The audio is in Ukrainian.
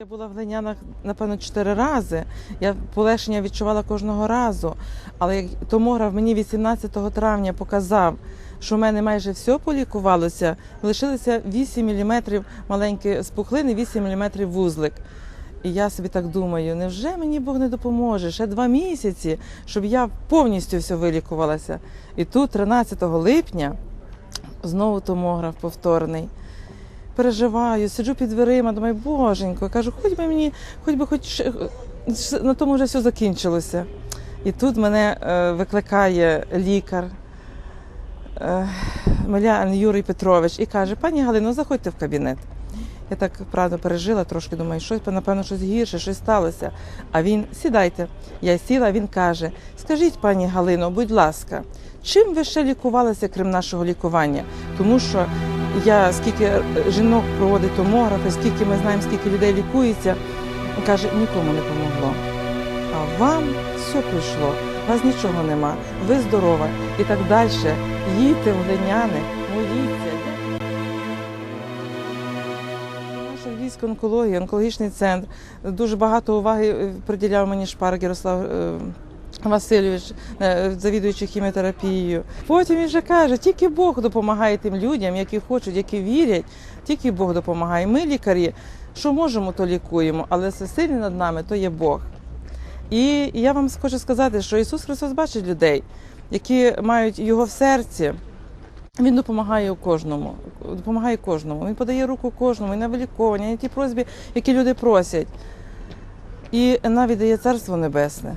Я була в глинянах, напевно, чотири рази. Я полегшення відчувала кожного разу. Але томограф мені 18 травня показав, що в мене майже все полікувалося, лишилося 8 мм маленькі спухлини, 8 мм вузлик. І я собі так думаю, невже мені Бог не допоможе? Ще два місяці, щоб я повністю все вилікувалася. І тут, 13 липня, знову томограф повторний переживаю, сиджу під дверима, думаю, боженько, кажу, хоч би мені, хоч би хоч на тому вже все закінчилося. І тут мене е, викликає лікар е, Милян Юрій Петрович і каже: пані Галино, заходьте в кабінет. Я так правда пережила трошки, думаю, щось, напевно, щось гірше, щось сталося. А він сідайте. Я сіла, він каже: Скажіть, пані Галино, будь ласка, чим ви ще лікувалися, крім нашого лікування? Тому що я скільки е, жінок проводить томографи, скільки ми знаємо, скільки людей лікується, каже, нікому не помогло. А вам все пройшло, у вас нічого нема, ви здорова і так далі. Їдьте в глиняни, моліться. Наша львівська онкологія, онкологічний центр. Дуже багато уваги е, приділяв мені Шпарк Ярослав е, Васильович, е, завідуючий хіміотерапією. Потім він вже каже, тільки Бог допомагає тим людям, які хочуть, які вірять, тільки Бог допомагає. Ми, лікарі, що можемо, то лікуємо, але все сильний над нами то є Бог. І я вам хочу сказати, що Ісус Христос бачить людей, які мають його в серці. Він допомагає кожному, допомагає кожному. Він подає руку кожному і на виліковування, і на ті просьби, які люди просять. І навіть дає царство небесне.